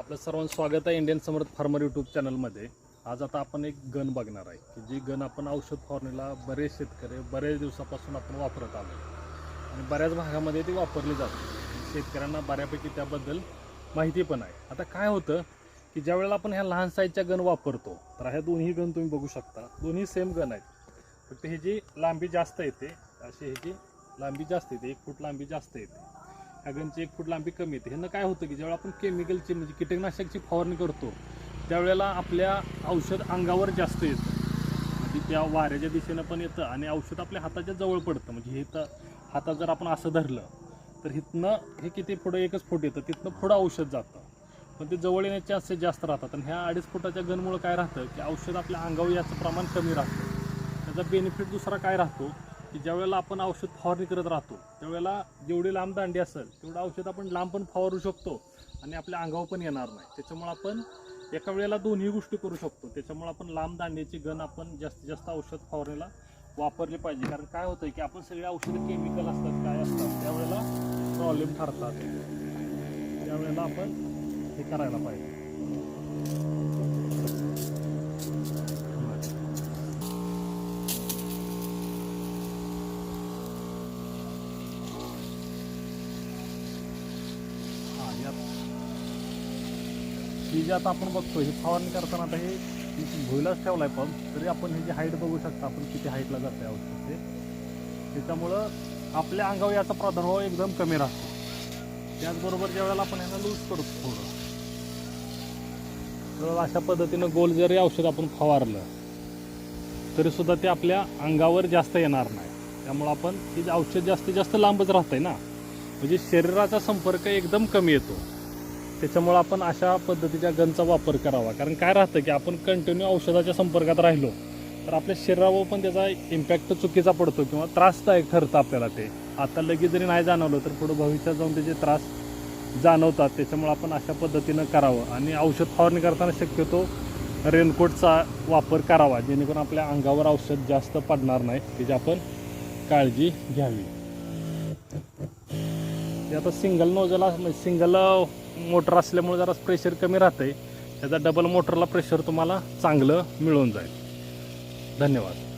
आपलं सर्वांचं स्वागत आहे इंडियन समर्थ फार्मर यूट्यूब चॅनलमध्ये. आज आता आपण एक गन बघणार आहे की जी गन आपण औषध फवारणीला बरेच शेतकरी बरेच दिवसापासून आपण वापरत आलो आणि बऱ्याच भागामध्ये ती वापरली जाते शेतकऱ्यांना बऱ्यापैकी त्याबद्दल माहिती पण आहे. आता काय होतं की ज्या वेळेला आपण ह्या लहान साईजच्या गन वापरतो तर ह्या दोन्ही गन तुम्ही बघू शकता. दोन्ही सेम गन आहेत. फक्त ह्याची लांबी जास्त येते अशी ह्याची लांबी जास्त येते एक फूट लांबी जास्त येते. ह्या एक फूट लांबी कमी येते. ह्यानं काय होतं की ज्यावेळेला आपण केमिकलची म्हणजे कीटकनाशकाची फवारणी करतो त्यावेळेला आपल्या औषध अंगावर जास्त येतं. म्हणजे त्या वाऱ्याच्या दिशेनं पण येतं आणि औषध आपल्या हाताच्या जवळ पडतं. म्हणजे हे तर हातात जर आपण असं धरलं तर हिथनं हे किती पुढं एकच फूट येतं. तिथनं पुढं औषध जातं. पण ते जवळ येण्याचे चान्सेस जास्त राहतात. आणि ह्या अडीच फुटाच्या गनमुळं काय राहतं की औषध आपल्या अंगावर याचं प्रमाण कमी राहतं. त्याचा बेनिफिट दुसरा काय राहतो? की ज्यावेळेला आपण औषध फवारणी करत राहतो त्यावेळेला जेवढी लांब दांडी असेल तेवढं औषध आपण लांब पण फवारू शकतो आणि आपल्या अंगावर पण येणार नाही. त्याच्यामुळे आपण एका वेळेला दोन्ही गोष्टी करू शकतो. त्याच्यामुळे आपण लांब दांडीची गन आपण जास्तीत जास्त औषध फवारणीला वापरली पाहिजे. कारण काय होतं की आपण सगळे औषधं केमिकल असतात काय असतात त्यावेळेला प्रॉब्लेम ठरतात. त्यावेळेला आपण हे करायला पाहिजे. ही जी आता आपण बघतो हे फवारणी करताना आता हे भुईलाच ठेवलाय पंप तरी आपण ह्याची हाईट बघू शकता. आपण किती हाईटला जाते औषध ते त्याच्यामुळं आपल्या अंगावर याचा प्रादुर्भाव एकदम कमी राहतो. त्याचबरोबर ज्या वेळेला आपण ह्याला लूज करतो थोडं तर अशा पद्धतीनं गोल जरी औषध आपण फवारलं तरीसुद्धा ते आपल्या अंगावर जास्त येणार नाही. त्यामुळं आपण ते जे औषध जास्तीत जास्त लांबच राहतंय ना म्हणजे शरीराचा संपर्क एकदम कमी येतो. त्याच्यामुळं आपण अशा पद्धतीच्या गनचा वापर करावा. कारण काय राहतं की आपण कंटिन्यू औषधाच्या संपर्कात राहिलो तर आपल्या शरीरावर पण त्याचा इम्पॅक्ट चुकीचा पडतो किंवा त्रासदायक ठरतं आपल्याला ते. आता लगेच जरी नाही जाणवलं तर पुढं भविष्यात जाऊन त्याचे त्रास जाणवतात. त्याच्यामुळं आपण अशा पद्धतीनं करावं. आणि औषध फवारणी करताना शक्यतो रेनकोटचा वापर करावा जेणेकरून आपल्या अंगावर औषध जास्त पडणार नाही. त्याची आपण काळजी घ्यावी. ते आता सिंगल नोजल सिंगल मोटर असल्यामुळे जरा प्रेशर कमी राहतंय. त्याचा डबल मोटरला प्रेशर तुम्हाला चांगलं मिळून जाईल. धन्यवाद.